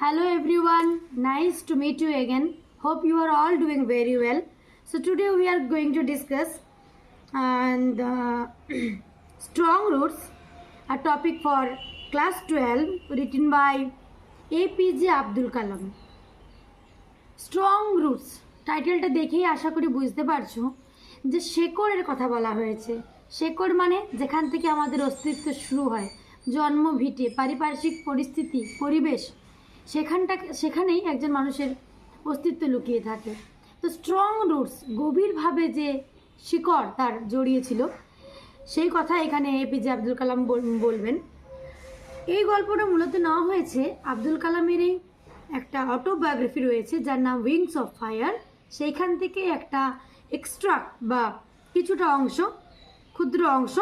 Hello everyone, nice to meet you again. Hope you are all doing very well. So today we are going to discuss and uh, strong roots, a topic for class 12 written by APJ Abdul Kalam. Strong roots টাইটেলটা দেখেই আশা করি বুঝতে পারছ যে শেকড়ের কথা বলা হয়েছে শেকড় মানে যেখান থেকে আমাদের অস্তিত্ব শুরু হয় জন্ম ভিটে পারিপার্শ্বিক পরিস্থিতি পরিবেশ সেখানটা সেখানেই একজন মানুষের অস্তিত্ব লুকিয়ে থাকে। তো স্ট্রং রুটস গভীরভাবে যে শিকড় তার জড়িয়েছিল, সেই কথা এখানে এপিজে আব্দুল কালাম বলবেন। এই গল্পটা মূলত নেওয়া হয়েছে আব্দুল কালামেরই একটা অটোবায়োগ্রাফি রয়েছে, যার নাম উইংস অফ ফায়ার সেইখান থেকে একটা এক্সট্রাক্ট বা কিছুটা অংশ, ক্ষুদ্র অংশ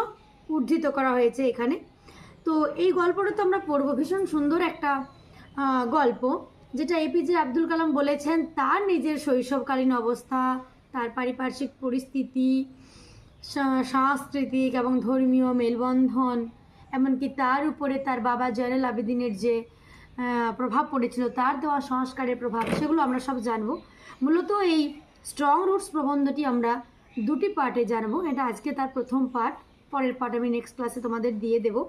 উদ্ধৃত করা হয়েছে এখানে। তো এই গল্পটা তো আমরা পড়ব। ভীষণ সুন্দর একটা গল্প, যেটা এপিজে আব্দুল কালাম বলেছেন, তার নিজের শৈশবকালীন অবস্থা, তার পারিপার্শ্বিক পরিস্থিতি সাংস্কৃতিক এবং ধর্মীয় মেলবন্ধন, এমনকি তার উপরে তার বাবা জয়নাল আবেদিনের যে প্রভাব পড়েছিল, তার দেওয়া সংস্কারের প্রভাব, সেগুলো আমরা সব জানব। মূলত এই স্ট্রং রুটস প্রবন্ধটি আমরা দুটি পার্টে জানব। এটা আজকে তার প্রথম পার্ট পরের পার্ট আমি নেক্সট ক্লাসে তোমাদের দিয়ে দেবো।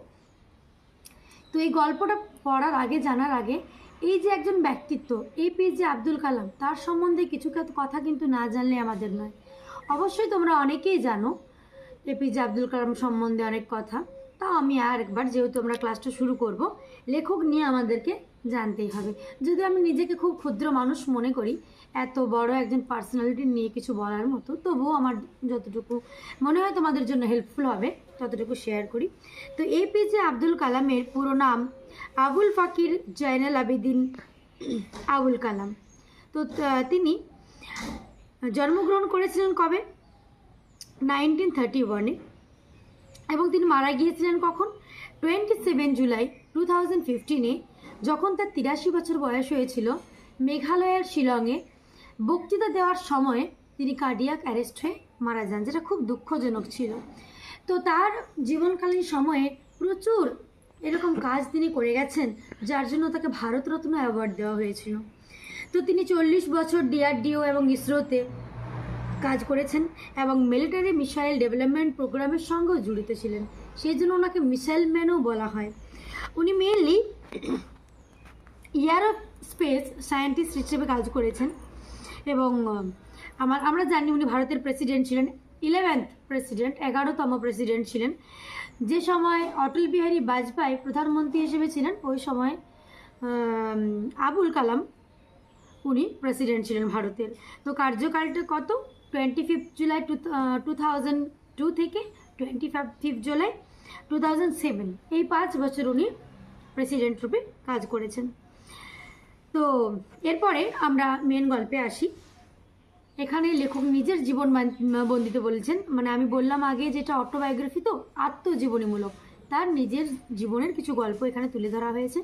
তো এই গল্পটা পড়ার আগে, জানার আগে, এই যে একজন ব্যক্তিত্ব এপিজে আব্দুল কালাম, তার সম্বন্ধে কিছু কথা কিন্তু না জানলে আমাদের নয়। অবশ্যই তোমরা অনেকেই জানো এপিজে আব্দুল কালাম সম্বন্ধে অনেক কথা। তাও আমি আর একবার, যেহেতু আমরা ক্লাসটা শুরু করব, লেখক নিয়ে আমাদেরকে জানতেই হবে। যদি আমি নিজেকে খুব ক্ষুদ্র মানুষ মনে করি, এত বড় একজন পার্সোনালিটি নিয়ে কিছু বলার মতো, তবুও আমার যতটুকু মনে হয় তোমাদের জন্য হেল্পফুল হবে। ততটুকু শেয়ার করি। তো এপিজে আব্দুল কালামের পুরো নাম আবুল ফাকির জয়নাল আবেদিন আবুল কালাম। তো তিনি জন্মগ্রহণ করেছিলেন কবে? নাইনটিন থার্টি ওয়ানে এবং তিনি মারা গিয়েছিলেন কখন? Twenty seven July two thousand ফিফটিনে যখন তার তিরাশি বছর বয়স হয়েছিল, মেঘালয়ের শিলংয়ে বক্তৃতা দেওয়ার সময় তিনি কার্ডিয়াক অ্যারেস্ট হয়ে মারা যান, যেটা খুব দুঃখজনক ছিল। তো তার জীবনকালীন সময়ে প্রচুর এরকম কাজ তিনি করে গেছেন, যার জন্য তাকে ভারতরত্ন অ্যাওয়ার্ড দেওয়া হয়েছিল। তো তিনি চল্লিশ বছর ডিআরডিও এবং ইসরোতে কাজ করেছেন এবং মিলিটারি মিসাইল ডেভেলপমেন্ট প্রোগ্রামের সঙ্গেও জড়িত ছিলেন। সেই জন্য ওনাকে মিসাইল ম্যানও বলা হয়। উনি মেনলি ইয়ার এয়ার স্পেস সায়েন্টিস্ট হিসেবে কাজ করেছেন এবং আমার, আমরা জানি উনি ভারতের প্রেসিডেন্ট ছিলেন। ইলেভেন্থ প্রেসিডেন্ট, এগারোতম প্রেসিডেন্ট ছিলেন। যে সময় অটল বিহারী বাজপেয়ী প্রধানমন্ত্রী হিসেবে ছিলেন, ওই সময় আবুল কালাম উনি প্রেসিডেন্ট ছিলেন ভারতের। তো কার্যকালটা কত? Twenty fifth July two two thousand two থেকে twenty fifth July two thousand seven এই পাঁচ বছর উনি প্রেসিডেন্ট রূপে কাজ করেছেন। তো এরপরে আমরা মেন গল্পে আসি। এখানে লেখক নিজের জীবন বান- বন্দিত বলেছেন। মানে আমি বললাম আগে যেটা অটোবায়োগ্রাফি তো, আত্মজীবনীমূলক। তার নিজের জীবনের কিছু গল্প এখানে তুলে ধরা হয়েছে।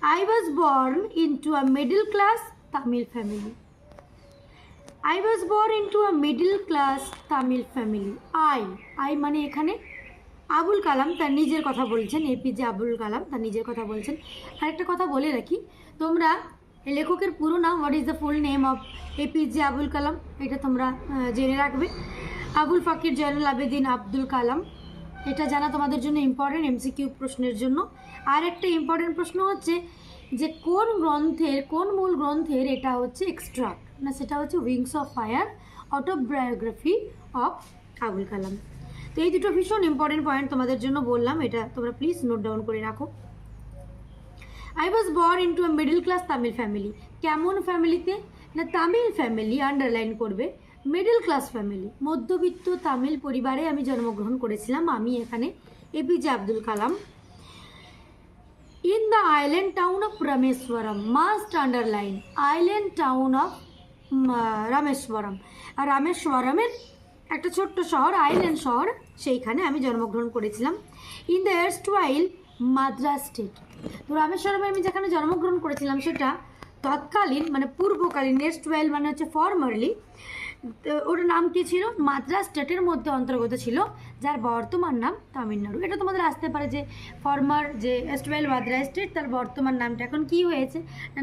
I was born into a middle class Tamil family I was born into a middle class Tamil family I I মানে এখানে আবুল কালাম তার নিজের কথা বলছেন এপিজে আবুল কালাম তার নিজের কথা বলছেন। আরেকটা কথা বলে রাখি, তোমরা লেখকের পুরো নাম what is the full name of APJ Abul Kalam এটা তোমরা জেনে রাখবে। আবুল ফাকির, জয়নুল আবেদিন, আব্দুল কালাম, এটা জানা তোমাদের জন্য ইম্পর্টেন্ট এমসিকিউ প্রশ্নের জন্য। আর একটা ইম্পর্টেন্ট প্রশ্ন হচ্ছে যে, কোন গ্রন্থের, কোন মূল গ্রন্থের এটা হচ্ছে এক্সট্রাক্ট না, সেটা হচ্ছে Wings of Fire autobiography of Abul Kalam তো এই দুটো ভীষণ ইম্পর্টেন্ট পয়েন্ট তোমাদের জন্য বললাম, এটা তোমরা প্লিজ নোট ডাউন করে রাখো। I was born into a middle class Tamil family কেমন ফ্যামিলিতে না তামিল ফ্যামিলি আন্ডারলাইন করবে। মিডল ক্লাস ফ্যামিলি মধ্যবিত্ত তামিল পরিবারে আমি জন্মগ্রহণ করেছিলাম, আমি এখানে APJ Abdul Kalam in the island town of Rameswaram must underline island town of Rameswaram আর রামেশ্বরমের একটা ছোট্ট শহর আইল্যান্ড শহর, সেইখানে আমি জন্মগ্রহণ করেছিলাম। In the erstwhile Madras state তো রামেশ্বরমে আমি যেখানে জন্মগ্রহণ করেছিলাম সেটা তৎকালীন মানে পূর্বকালীন এয়ারস্টওয়াইল মানে হচ্ছে ফরমারলি ওর নাম কি ছিল? মাদ্রাস স্টেটের মধ্যে অন্তর্গত ছিল, যার বর্তমান নাম তামিলনাড়ু। এটা তোমাদের আসতে পারে যে ফর্মার যে এস্টওয়েল মাদ্রাস স্টেট তার বর্তমান নামটা এখন কি হয়েছে?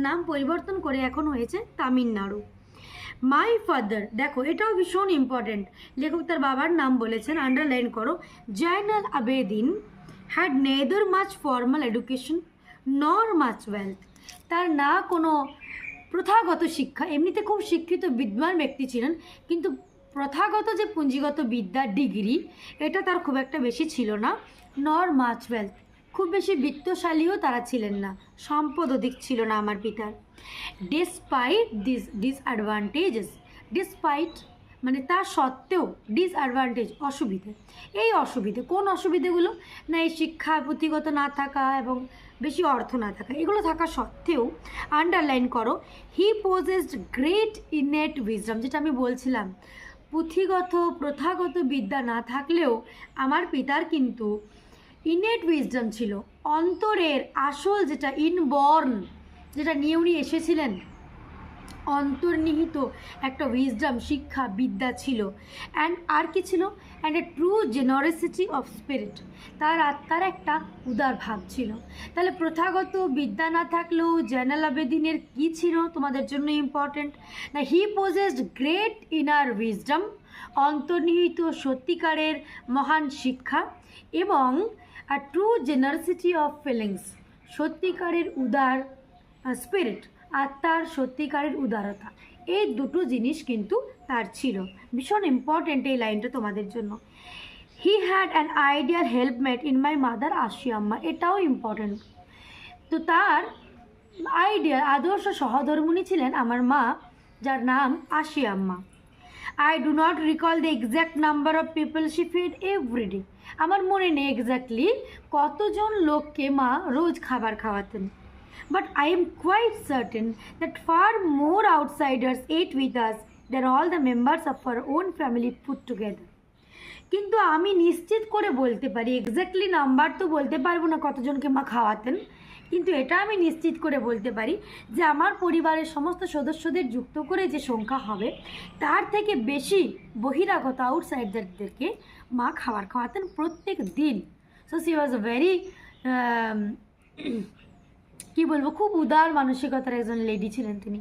নাম পরিবর্তন করে এখন হয়েছে তামিলনাড়ু। মাই ফাদার দেখো, এটাও ভীষণ ইম্পর্টেন্ট লেখক তার বাবার নাম বলেছেন আন্ডারলাইন করো, Jainulabdeen had neither much formal education nor much wealth তার না কোনো প্রথাগত শিক্ষা, এমনিতে খুব শিক্ষিত বিদ্বান ব্যক্তি ছিলেন, কিন্তু প্রথাগত যে পুঁজিগত বিদ্যা, ডিগ্রি, এটা তার খুব একটা বেশি ছিল না নর মাচ ওয়েলথ খুব বেশি বিত্তশালীও তারা ছিলেন না, সম্পদ অধিক ছিল না আমার পিতার। ডিসপাইট দিস ডিসঅ্যাডভান্টেজেস ডিসপাইট মানে তা সত্ত্বেও ডিসঅ্যাডভান্টেজ অসুবিধে। এই অসুবিধে, কোন অসুবিধেগুলো? না এই শিক্ষা পুঁথিগত না থাকা এবং বেশি অর্থ না থাকা, এগুলো থাকা সত্ত্বেও আন্ডারলাইন করো he possessed great innate wisdom যেটা আমি বলছিলাম, পুঁথিগত, প্রথাগত বিদ্যা না থাকলেও আমার পিতার কিন্তু ইনেট উইজডম ছিল। অন্তরের আসল যেটা ইনবর্ন যেটা নিয়ে উনি এসেছিলেন অন্তর্নিহিত একটা উইজডম শিক্ষা, বিদ্যা ছিল। অ্যান্ড আর কি ছিল? And a true generosity of spirit তার আত্মার একটা উদার ভাব ছিল। তাহলে প্রথাগত বিদ্যা না থাকলেও জয়নাল আবেদিনের কী ছিল? তোমাদের জন্য ইম্পর্ট্যান্ট না he possessed great inner wisdom অন্তর্নিহিত সত্যিকারের মহান শিক্ষা এবং a true generosity of feelings সত্যিকারের উদার স্পিরিট আত্মার সত্যিকারের উদারতা। এই দুটো জিনিস কিন্তু তার ছিল। ভীষণ ইম্পর্ট্যান্ট এই লাইনটা তোমাদের জন্য। He had an ideal helpmate in my mother Ashiamma এটাও ইম্পর্ট্যান্ট তো তার আইডিয়াল আদর্শ সহধর্মণী ছিলেন আমার মা, যার নাম Ashiamma I do not recall the exact number of people she fed every day আমার মনে নেই এক্স্যাক্টলি কতজন লোককে মা রোজ খাবার খাওয়াতেন। But I am quite certain that far more outsiders ate with us than all the members of our own family put together. কিন্তু আমি নিশ্চিত করে বলতে পারি এক্স্যাক্টলি নাম্বার তো বলতে পারব না কতজনকে মা খাওয়াতেন, কিন্তু এটা আমি নিশ্চিত করে বলতে পারি যে আমার পরিবারের সমস্ত সদস্যদের যুক্ত করে যে সংখ্যা হবে, তার থেকে বেশি বহিরাগত আউটসাইডারদেরকে মা খাবার খাওয়াতেন প্রত্যেক দিন সো সি ওয়াজ ভেরি কি বলব, খুব উদার মানসিকতার একজন লেডি ছিলেন তিনি।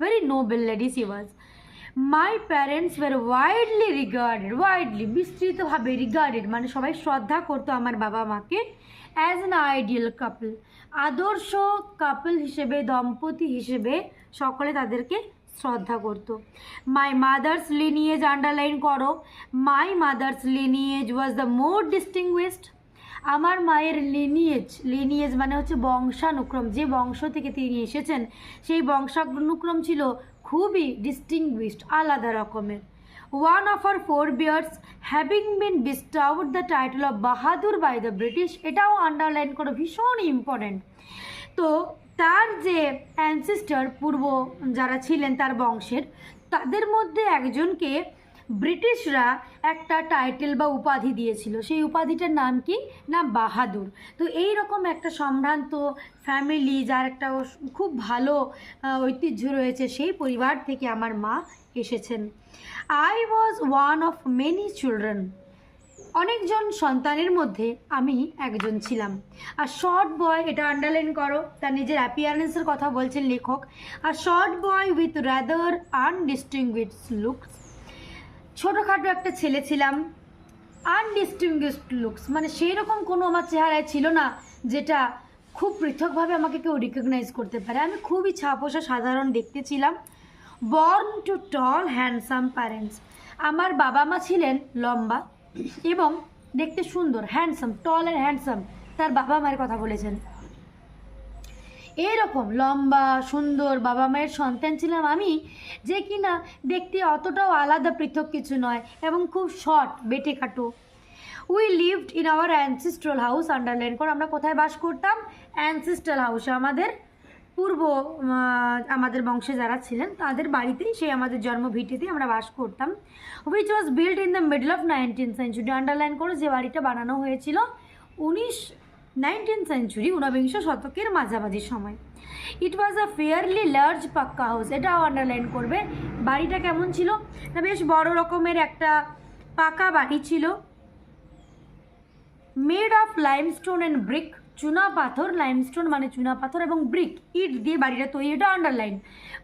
Very noble lady she was my parents were widely regarded widely বিস্তৃতভাবে রিগার্ডেড মানে সবাই শ্রদ্ধা করতো আমার বাবা মাকে অ্যাজ অ্যান আইডিয়াল কাপল আদর্শ কাপল হিসেবে, দম্পতি হিসেবে সকলে তাদেরকে শ্রদ্ধা করতো। মাই মাদার্স লিনিয়েজ আন্ডারলাইন করো my mother's lineage was the more distinguished আমার মায়ের লিনিয়েজ লিনিয়েজ মানে হচ্ছে বংশানুক্রম। যে বংশ থেকে তিনি এসেছেন, সেই বংশানুক্রম ছিল খুবই ডিস্টিংগুইশড আলাদা রকমের। One of our forebears having been bestowed the title of Bahadur by the British এটাও আন্ডারলাইন করে ভীষণ ইম্পর্ট্যান্ট তো তার যে অ্যানসিস্টার পূর্ব যারা ছিলেন তার বংশের, তাদের মধ্যে একজনকে ব্রিটিশরা একটা টাইটেল বা উপাধি দিয়েছিল। সেই উপাধিটার নাম কি? না, বাহাদুর। তো এই রকম একটা সম্ভ্রান্ত ফ্যামিলি যার একটা খুব ভালো ঐতিহ্য রয়েছে, সেই পরিবার থেকে আমার মা এসেছেন। I was one of many children অনেকজন সন্তানের মধ্যে আমি একজন ছিলাম। আর শর্ট বয় এটা আন্ডারলাইন করো, তার নিজের অ্যাপিয়ারেন্সের কথা বলছেন লেখক। আর short boy with rather undistinguished looks ছোটোখাটো একটা ছেলে ছিলাম। আনডিস্টিংগুইশড লুকস মানে সেই রকম কোনো আমার চেহারায় ছিল না যেটা খুব পৃথকভাবে আমাকে কেউ রিকগনাইজ করতে পারে। আমি খুবই ছাপোষা, সাধারণ দেখতে ছিলাম। Born to tall handsome parents আমার বাবা মা ছিলেন লম্বা এবং দেখতে সুন্দর হ্যান্ডসাম টল অ্যান্ড হ্যান্ডসাম তার বাবা মায়ের কথা বলেছেন। এরকম লম্বা, সুন্দর বাবা মায়ের সন্তান ছিলাম আমি, যে কিনা দেখতে অতটাও আলাদা পৃথক কিছু নয় এবং খুব শর্ট বেটে কাটো we lived in our ancestral house underline করে আমরা কোথায় বাস করতাম? অ্যানসিস্ট্রাল হাউসে আমাদের পূর্ব আমাদের বংশে যারা ছিলেন, তাদের বাড়িতেই সেই আমাদের জন্ম জন্মভিটিতেই আমরা বাস করতাম। Which was build in the middle of nineteen century underline করে যে বাড়িটা বানানো হয়েছিল, উনিশ নাইনটিন সেঞ্চুরি ঊনবিংশ শতকের মাঝামাঝি সময়। It was a fairly large pukka house এটাও আন্ডারলাইন করবে। বাড়িটা কেমন ছিল? না বেশ বড় রকমের একটা পাকা বাড়ি ছিল। Made of limestone and brick চুনা পাথর লাইমস্টোন মানে চুনা পাথর এবং ব্রিক ইট দিয়ে বাড়িটা তৈরি, এটা আন্ডারলাইন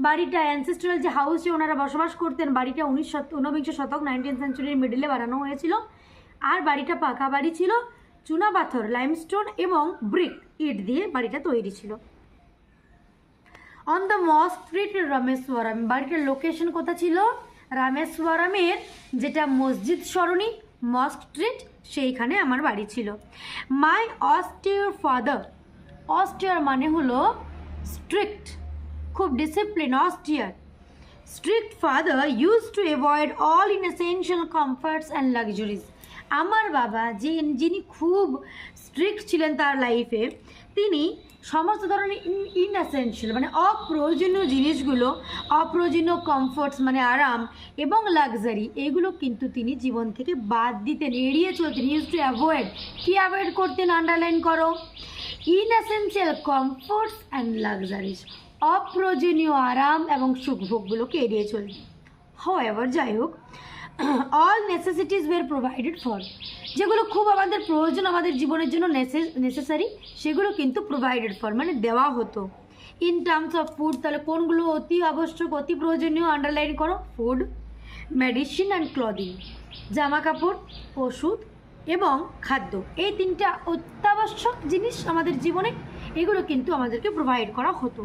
বাড়িটা অ্যানসেস্ট্রাল যে হাউসে ওনারা বসবাস করতেন, বাড়িটা উনিশ শত, ঊনবিংশ শতক নাইনটিন সেঞ্চুরির মিডিলে বানানো হয়েছিল। আর বাড়িটা পাকা বাড়ি ছিল। চুনা পাথর লাইমস্টোন এবং ব্রিক ইট দিয়ে বাড়িটা তৈরি ছিল। On the mosque street Rameswaram. বাড়িটার লোকেশন কোথা ছিল? রামেশ্বরমের যেটা মসজিদ সরণি মস্ক স্ট্রিট সেইখানে আমার বাড়ি ছিল। মাই অস্টিয়ার ফাদার অস্টিয়ার মানে হলো স্ট্রিক্ট খুব discipline austere strict father used to avoid all inessential comforts and luxuries আমার বাবা যে যিনি খুব স্ট্রিক্ট ছিলেন তার লাইফে তিনি সমস্ত ধরনের ইনএসেন্সিয়াল মানে অপ্রয়োজনীয় জিনিসগুলো, অপ্রয়োজনীয় কমফোর্টস মানে আরাম এবং লাক্সারি এগুলো কিন্তু তিনি জীবন থেকে বাদ দিতেন, এড়িয়ে চলতেন। ইউজ টু অ্যাভয়েড কী অ্যাভয়েড করতেন? আন্ডারলাইন করো। ইনএসেন্সিয়াল কমফোর্টস অ্যান্ড লাক্সারিজ অপ্রয়োজনীয় আরাম এবং সুখভোগগুলোকে এড়িয়ে চলতেন। হাওয়েভার যাই হোক all necessities were provided for যেগুলো খুব আমাদের প্রয়োজন আমাদের জীবনের জন্য নেসেসারি সেগুলো কিন্তু প্রোভাইডেড ফর মানে দেওয়া হতো। ইন টার্মস অফ ফুড তাহলে কোনগুলো অতি আবশ্যক, অতি প্রয়োজনীয় আন্ডারলাইন করো ফুড মেডিসিন অ্যান্ড ক্লদিং জামা কাপড় ওষুধ এবং খাদ্য। এই তিনটা অত্যাবশ্যক জিনিস আমাদের জীবনে, এগুলো কিন্তু আমাদেরকে প্রোভাইড করা হতো।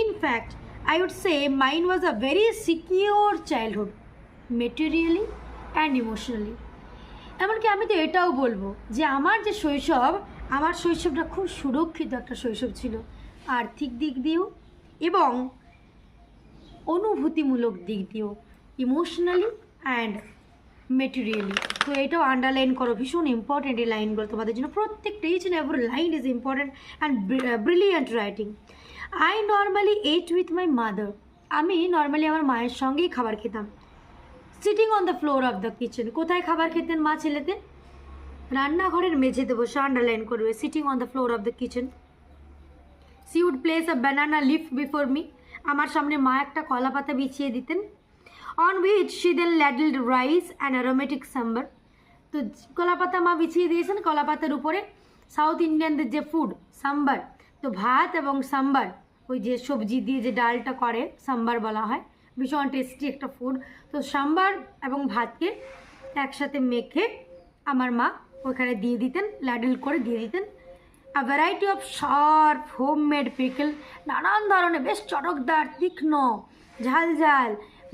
In fact I would say mind was a very secure childhood materially and emotionally এমনকি আমি তো এটাও বলব যে আমার যে শৈশব, আমার শৈশবটা খুব সুরক্ষিত একটা শৈশব ছিল। আর্থিক দিক দিয়েও এবং অনুভূতিমূলক দিক দিয়েও ইমোশনালি অ্যান্ড মেটেরিয়ালি তো এটাও আন্ডারলাইন করো, ভীষণ ইম্পর্টেন্ট এই লাইনগুলো তোমাদের জন্য। প্রত্যেকটা each and every line is important and brilliant writing I normally ate with my mother আমি নর্মালি আমার মায়ের সঙ্গেই খাবার খেতাম। Sitting on the floor of the kitchen কোথায় খাবার খেতেন মা ছেলেতে রান্নাঘরের মেঝেতে বসে আন্ডারলাইন করবে sitting on the floor of the kitchen she would place a banana leaf before me আমার সামনে মা একটা কলা পাতা বিছিয়ে দিতেন। On which she then ladled rice and aromatic sambar তো কলা পাতা মা বিছিয়ে দিয়েছেন কলা পাতার উপরে সাউথ ইন্ডিয়ানদের যে ফুড সাম্বার তো ভাত এবং সাম্বার ওই যে সবজি দিয়ে যে ডালটা করে সাম্বার বলা হয় ভীষণ টেস্টি একটা ফুড তো সাম্বার এবং ভাতকে একসাথে মেখে আমার মা ওখানে দিয়ে দিতেন ল্যাডেল করে দিয়ে দিতেন। A variety of sharp homemade pickle নানান ধরনের, বেশ চটকদার, তীক্ষ্ণ, ঝাল ঝাল।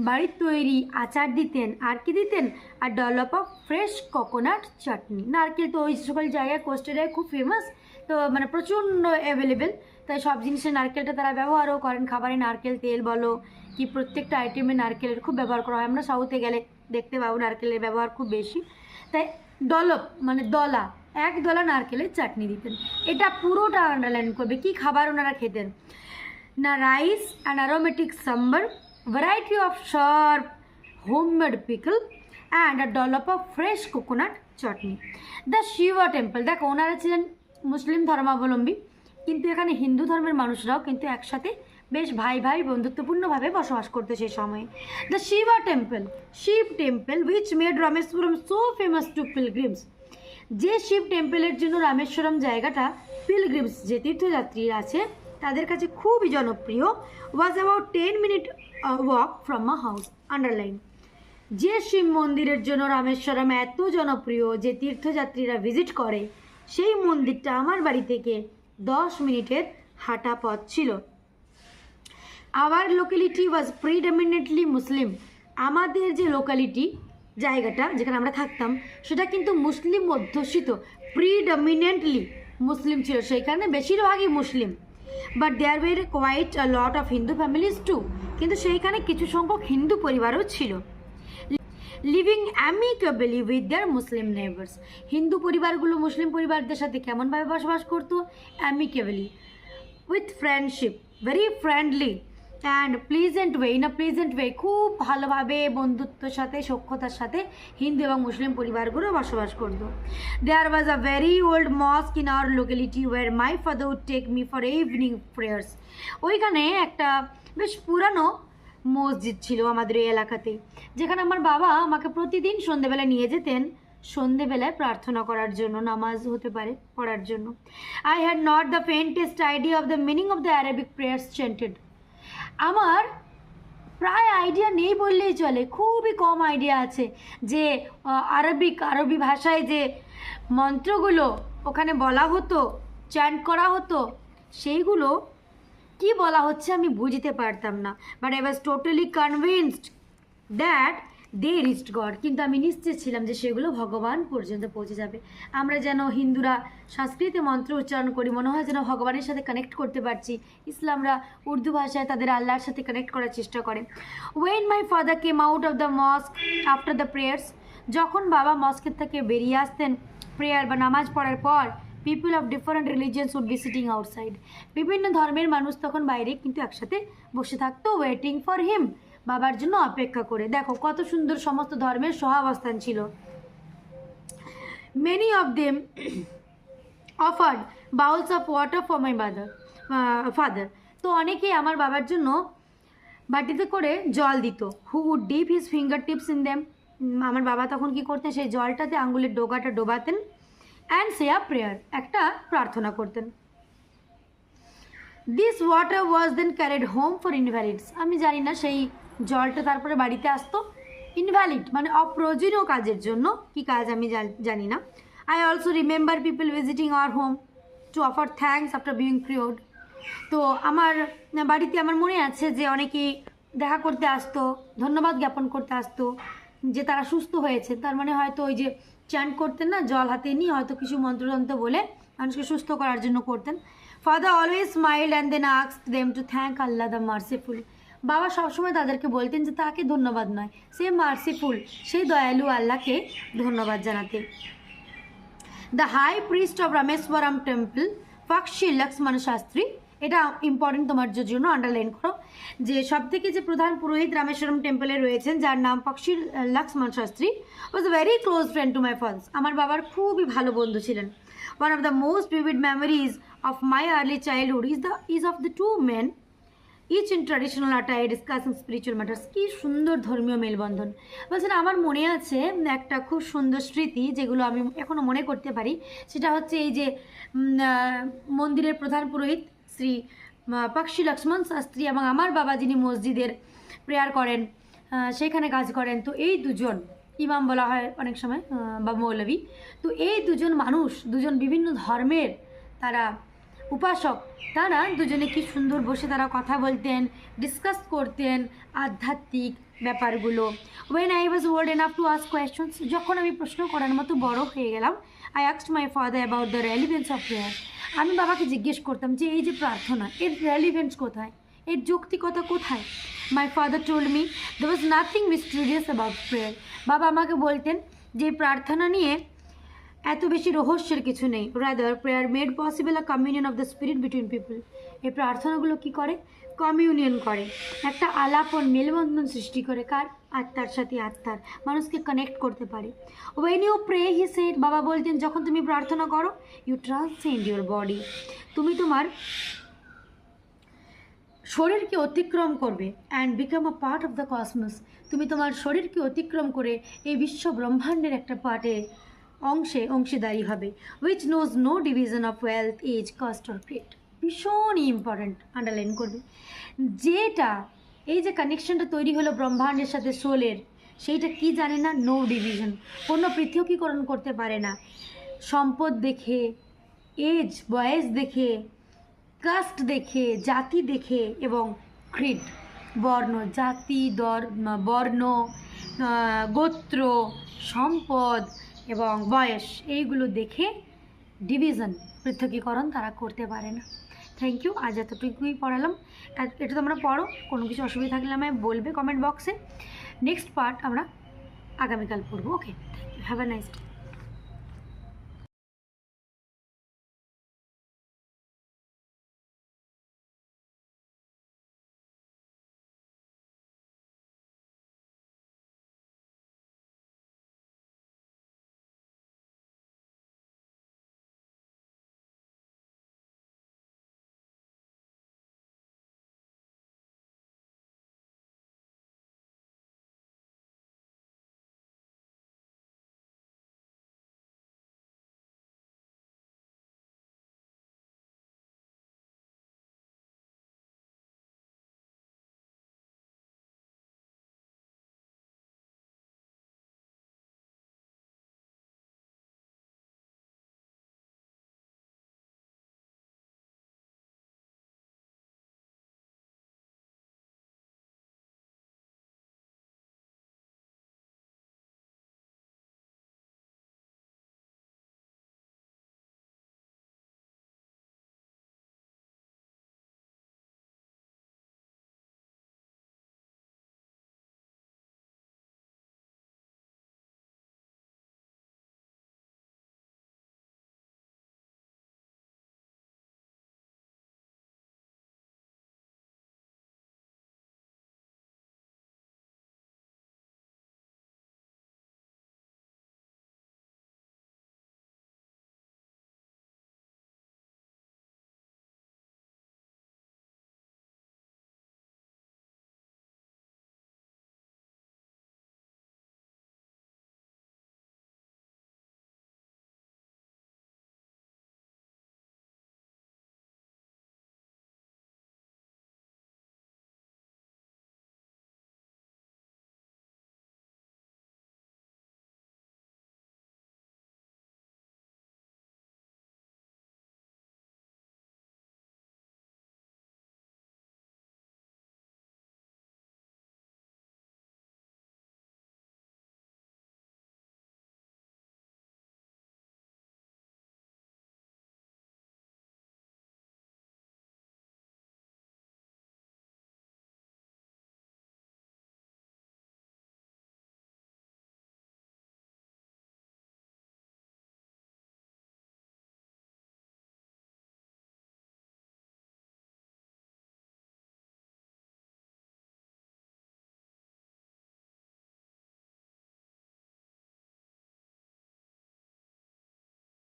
বাড়ির তৈরি, আচার দিতেন আর কি দিতেন। আর dollop of fresh coconut chutney নারকেল তো ওই সকল জায়গায় কোস্টেরিয়ায় খুব ফেমাস তো মানে প্রচণ্ড অ্যাভেলেবেল তাই সব জিনিসে নারকেলটা তারা ব্যবহারও করেন। খাবারে নারকেল, তেল বলো কি প্রত্যেকটা আইটেমে নারকেলের খুব ব্যবহার করা হয়। আমরা সাউথে গেলে দেখতে পাবো নারকেলের ব্যবহার খুব বেশি। তাই ডলপ মানে দলা, এক দলা নারকেলের চাটনি দিতেন। এটা পুরোটা আন্ডারলাইন করবে। কি খাবার ওনারা খেতেন? না rice and aromatic sambar variety of sharp homemade pickle and a dollop of fresh coconut chutney the Shiva temple দেখো, ওনারা ছিলেন মুসলিম ধর্মাবলম্বী, কিন্তু এখানে হিন্দু ধর্মের মানুষরাও কিন্তু একসাথে বেশ ভাই ভাই বন্ধুত্বপূর্ণভাবে বসবাস করতে সেই সময়ে। The Shiva temple Shiva temple which made Rameswaram so famous to pilgrims যে শিব টেম্পলের জন্য রামেশ্বরম জায়গাটা পিলগ্রিমস যে তীর্থযাত্রীরা আছে, তাদের কাছে খুবই জনপ্রিয় was about ten minute walk from my house underline যে শিব মন্দিরের জন্য রামেশ্বরম এত জনপ্রিয়, যে তীর্থযাত্রীরা ভিজিট করে, সেই মন্দিরটা আমার বাড়ি থেকে দশ মিনিটের হাঁটা পথ ছিল। আওয়ার লোকালিটি ওয়াজ প্রিডমিনেটলি মুসলিম আমাদের যে লোকালিটি জায়গাটা যেখানে আমরা থাকতাম, সেটা কিন্তু মুসলিম অধ্যুষিত প্রিডমিনেন্টলি মুসলিম ছিল সেইখানে, বেশিরভাগই Muslim but there were quite lot of Hindu families too কিন্তু সেইখানে কিছু সংখ্যক হিন্দু পরিবারও ছিল। Living amicably with their Muslim neighbours Hindu পরিবারগুলো মুসলিম পরিবারদের সাথে কেমনভাবে বসবাস করতো? Amicably with friendship very friendly and pleasant way in a pleasant way খুব ভালোভাবে বন্ধুত্বের সাথে সক্ষতার সাথে হিন্দু এবং মুসলিম পরিবারগুলো বসবাস করতো। There was a very old mosque in our locality where my father would take me for evening prayers ওইখানে একটা বেশ পুরানো মসজিদ ছিল আমাদের এই এলাকাতে, যেখানে আমার বাবা আমাকে প্রতিদিন সন্ধেবেলা নিয়ে যেতেন, সন্ধেবেলায় প্রার্থনা করার জন্য, নামাজ হতে পারে পড়ার জন্য। I had not the faintest idea of the meaning of the Arabic prayers chanted আমার প্রায় আইডিয়া নেই বললেই চলে, খুবই কম আইডিয়া আছে যে আরবিক, আরবি ভাষায় যে মন্ত্রগুলো ওখানে বলা হতো চ্যান্ট করা হতো, সেইগুলো কি বলা হচ্ছে আমি বুঝতে পারতাম না। But I was totally convinced that they reached God. কিন্তু আমি নিশ্চিত ছিলাম যে সেগুলো ভগবান পর্যন্ত পৌঁছে যাবে। আমরা যেন হিন্দুরা সংস্কৃতে মন্ত্র উচ্চারণ করি, মনে হয় যেন ভগবানের সাথে কানেক্ট করতে পারছি। ইসলামরা উর্দু ভাষায় তাদের আল্লাহর সাথে কানেক্ট করার চেষ্টা করে। When my father came out of the mosque after the prayers যখন বাবা মস্কের থেকে বেরিয়ে আসতেন প্রেয়ার বা নামাজ পড়ার পর people of different religions would be sitting outside বিভিন্ন ধর্মের মানুষ তখন বাইরে কিন্তু একসাথে বসে থাকতো ওয়েটিং ফর হিম বাবার জন্য অপেক্ষা করে। দেখো, কত সুন্দর সমস্ত ধর্মের সহাবস্থান ছিল। Many of them offered bowls of water for my mother father তো অনেকেই আমার বাবার জন্য বাটিতে করে জল দিত। Who would dip his finger tips in them আমার বাবা তখন কি করতেন? সেই জলটাতে আঙ্গুলের ডোগাটা ডোবাতেন অ্যান্ড সে আ প্রেয়ার একটা প্রার্থনা করতেন। This water was then carried home for invalids আমি জানি না সেই জলটা তারপরে বাড়িতে আসতো। ইনভ্যালিড মানে অপ্রয়োজনীয় কাজের জন্য। কি কাজ আমি জানি না। I also remember people visiting our home to offer thanks after being cured তো আমার, বাড়িতে আমার মনে আছে যে অনেকেই দেখা করতে আসতো, ধন্যবাদ জ্ঞাপন করতে আসতো, যে তারা সুস্থ হয়েছে। তার মানে হয়তো ওই যে চ্যান করতেন না, জল হাতে নিয়ে হয়তো কিছু মন্ত্রতন্ত্র বলে মানুষকে সুস্থ করার জন্য করতেন। Father always smile and then asks them to thank Allah the merciful বাবা সবসময় তাদেরকে বলতেন যে তাকে ধন্যবাদ নয়, সে মার্সিফুল সেই দয়ালু আল্লাহকে ধন্যবাদ জানাতে। The high priest of Rameswaram temple Pakshi Lakshmana Sastri এটা ইম্পর্টেন্ট তোমার জন্য আন্ডারলাইন করো, যে সব থেকে যে প্রধান পুরোহিত রামেশ্বরম টেম্পলে রয়েছেন, যার নাম Pakshi Lakshman Shastri was very close friend to my father's আমার বাবার খুবই ভালো বন্ধু ছিলেন। One of the most vivid memories of my early childhood is the is of the two men each in traditional attire discussing spiritual matters কি সুন্দর ধর্মীয় মেলবন্ধন। বলছেন, আমার মনে আছে একটা খুব সুন্দর স্মৃতি যেগুলো আমি এখনও মনে করতে পারি। সেটা হচ্ছে এই যে মন্দিরের প্রধান পুরোহিত শ্রী পাক্ষী লক্ষ্মণ শাস্ত্রী এবং আমার বাবা যিনি মসজিদের প্রেয়ার করেন সেখানে কাজ করেন। তো এই দুজন, ইমাম বলা হয় অনেক সময় বা মৌলভী তো এই দুজন মানুষ, দুজন বিভিন্ন ধর্মের তারা উপাসক। তারা দুজনে কি সুন্দর বসে তারা কথা বলতেন ডিসকাস করতেন আধ্যাত্মিক ব্যাপারগুলো। When I was old enough to ask questions যখন আমি প্রশ্ন করার মতো বড় হয়ে গেলাম I আক্সড my father about the relevance of prayer আমি বাবাকে জিজ্ঞেস করতাম যে, এই যে প্রার্থনা, এর রেলিভেন্স কোথায়? এর যৌক্তিকতা কোথায়? My father told me the was nothing mysterious about prayer বাবা আমাকে বলতেন যে প্রার্থনা নিয়ে এত বেশি রহস্যের কিছু নেই। Rather prayer made possible a communion of the spirit between people এই প্রার্থনাগুলো কি করে? কমিউনিয়ন করে। একটা আলাপন মেলবন্ধন সৃষ্টি করে কার? আত্মার সাথে আত্মার। মানুষকে কানেক্ট করতে পারে। When you pray he said বাবা বলতেন, যখন তুমি প্রার্থনা করো ইউ ট্রান্সেন্ড ইউর বডি তুমি তোমার শরীরকে অতিক্রম করবে and become a part of the cosmos তুমি তোমার শরীরকে অতিক্রম করে এই বিশ্ব ব্রহ্মাণ্ডের একটা পার্টে অংশে অংশীদারি হবে which knows no division of wealth age caste or creed ভীষণই ইম্পর্ট্যান্ট আন্ডারলাইন করবে। যেটা, এই যে কানেকশনটা তৈরি হলো ব্রহ্মাণ্ডের সাথে সোলের, সেইটা কি জানে না? নো ডিভিশন কোনো পৃথকীকরণ করতে পারে না। সম্পদ দেখে এজ বয়স দেখে কাস্ট দেখে, জাতি দেখে এবং ক্রিড বর্ণ, জাতি, দর, বর্ণ গোত্র, সম্পদ এবং বয়স, এইগুলো দেখে ডিভিশন পৃথকীকরণ তারা করতে পারে না। থ্যাংক ইউ আজ এতটুকুই পড়ালাম। এটা তোমরা পড়ো, কোনো কিছু অসুবিধা থাকলে আমায় বলবে কমেন্ট বক্সে নেক্সট পার্ট আমরা আগামীকাল পড়ব okay thank you have a nice day